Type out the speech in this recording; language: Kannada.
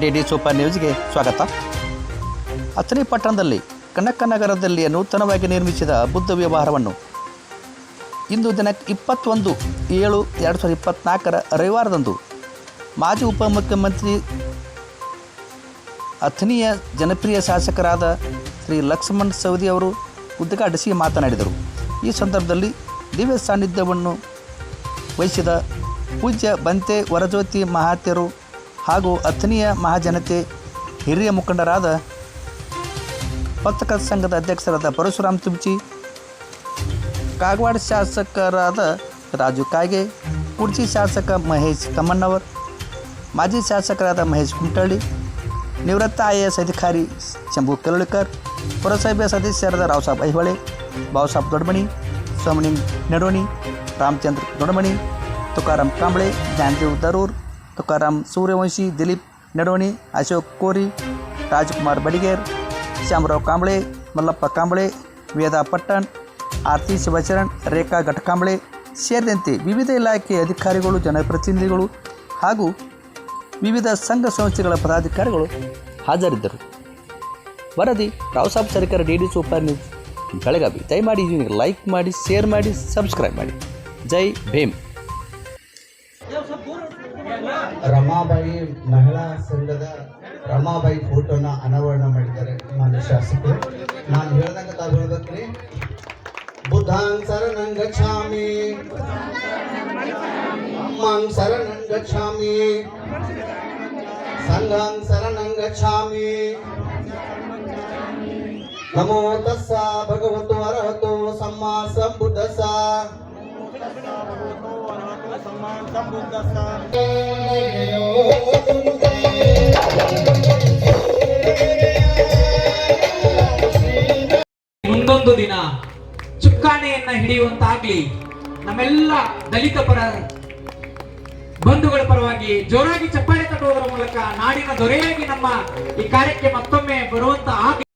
ಡಿ ಡಿ ಸೂಪರ್ ನ್ಯೂಸ್ಗೆ ಸ್ವಾಗತ. ಅಥಣಿ ಪಟ್ಟಣದಲ್ಲಿ ಕನಕ ನಗರದಲ್ಲಿ ನೂತನವಾಗಿ ನಿರ್ಮಿಸಿದ ಬುದ್ಧ ವ್ಯವಹಾರವನ್ನು ಇಂದು ದಿನ ಇಪ್ಪತ್ತೊಂದು ಏಳು ಎರಡು ಸಾವಿರದ ಇಪ್ಪತ್ತ್ನಾಲ್ಕರ ರವಿವಾರದಂದು ಮಾಜಿ ಉಪಮುಖ್ಯಮಂತ್ರಿ ಅಥಣಿಯ ಜನಪ್ರಿಯ ಶಾಸಕರಾದ ಶ್ರೀ ಲಕ್ಷ್ಮಣ್ ಸವದಿ ಅವರು ಉದ್ಘಾಟಿಸಿ ಮಾತನಾಡಿದರು. ಈ ಸಂದರ್ಭದಲ್ಲಿ ದಿವ್ಯ ಸಾನ್ನಿಧ್ಯವನ್ನು ವಹಿಸಿದ ಪೂಜ್ಯ ಬಂತೆ ವರಜ್ಯೋತಿ ಮಹಾತ್ಯರು ಹಾಗೂ ಅಥಣಿಯ ಮಹಾಜನತೆ ಹಿರಿಯ ಮುಖಂಡರಾದ ಪತ್ರಕರ್ತ ಸಂಘದ ಅಧ್ಯಕ್ಷರಾದ ಪರಶುರಾಮ್ ತುಮ್ಚಿ ಕಾಗವಾಡ ಶಾಸಕರಾದ ರಾಜು ಕಾಗೆ ಕುರ್ಚಿ ಶಾಸಕ ಮಹೇಶ್ ಕಮ್ಮಣ್ಣವರ್ ಮಾಜಿ ಶಾಸಕರಾದ ಮಹೇಶ್ ಕುಮಟಳ್ಳಿ ನಿವೃತ್ತ ಐ ಎ ಎಸ್ ಅಧಿಕಾರಿ ಶಂಭು ಕೆರಳಿಕರ್ ಪುರಸಭೆ ಸದಸ್ಯರಾದ ರಾವ್ಸಾಬ್ ಐಹೊಳೆ ಬಾವುಸಾಬ್ ದೊಡ್ಮಣಿ ಸೋಮನಿ ನೆಡೋಣಿ ರಾಮಚಂದ್ರ ದೊಡ್ಮಣಿ ತುಕಾರಾಮ್ ಕಾಂಬಳೆ ಜ್ಞಾನದೇವ್ ದರೂರ್ ತುಕಾರಾಮ್ ಸೂರ್ಯವಂಶಿ, ದಿಲೀಪ್, ನಡೋಣಿ, ಅಶೋಕ್ ಕೋರಿ, ರಾಜ್ಕುಮಾರ್ ಬಡಿಗೇರ್ ಶ್ಯಾಮರಾವ್ ಕಾಂಬಳೆ, ಮಲ್ಲಪ್ಪ ಕಾಂಬಳೆ, ವೇದಾ ಪಟ್ಟಣ್, ಆರ್ತಿ ಶಿವಚರಣ್, ರೇಖಾ ಘಟಕಾಂಬಳೆ ಸೇರಿದಂತೆ ವಿವಿಧ ಇಲಾಖೆಯ ಅಧಿಕಾರಿಗಳು, ಜನಪ್ರತಿನಿಧಿಗಳು ಹಾಗೂ ವಿವಿಧ ಸಂಘ ಸಂಸ್ಥೆಗಳ ಪದಾಧಿಕಾರಿಗಳು ಹಾಜರಿದ್ದರು. ವರದಿ ರಾವ್ ಸಾಬ್ ಸರ್ಕಾರ D D super news. Belagavi. ದಯಮಾಡಿ ಲೈಕ್ ಮಾಡಿ, ಶೇರ್ ಮಾಡಿ, ಸಬ್ಸ್ಕ್ರೈಬ್ ಮಾಡಿ. ಜೈ ಭೀಮ್. ರಮಾಬಾಯಿ ಮಹಿಳಾ ಸಂಘದ ರಮಾಬಾಯಿ ಫೋಟೋನ ಅನಾವರಣ ಮಾಡಿದ್ದಾರೆ ಮಾನ್ಯ ಶಾಸಕರು. ನಾನು ಹೇಳ್ದಂಗ ತಾವು ಹೇಳ್ಬೇಕ್ರಿ. ಬುದ್ಧಾನ್ ಶರಣಂ ಗಚ್ಛಾಮಿ ಅಮ್ಮಂಗ್ ಶರಣಂ ಗಚ್ಛಾಮಿ ಸಂಘಂ ಶರಣಂ ಗಚ್ಛಾಮಿ ನಮೋ ತಸ್ಸ ಭಗವತು ಅರಹತು, ಸಮ್ಮ ಸಂಬುದ್ಧಸ್ಸ ಮುಂದೊಂದು ದಿನ ಚುಕ್ಕಾಣೆಯನ್ನ ಹಿಡಿಯುವಂತಾಗ್ಲಿ ನಮ್ಮೆಲ್ಲ ದಲಿತ ಪರ ಬಂಧುಗಳ ಪರವಾಗಿ ಜೋರಾಗಿ ಚಪ್ಪಾಳೆ ತಟ್ಟುವುದರ ಮೂಲಕ ನಾಡಿನ ದೊರೆಯಾಗಿ ನಮ್ಮ ಈ ಕಾರ್ಯಕ್ಕೆ ಮತ್ತೊಮ್ಮೆ ಬರುವಂತ ಆಗ್ಲಿ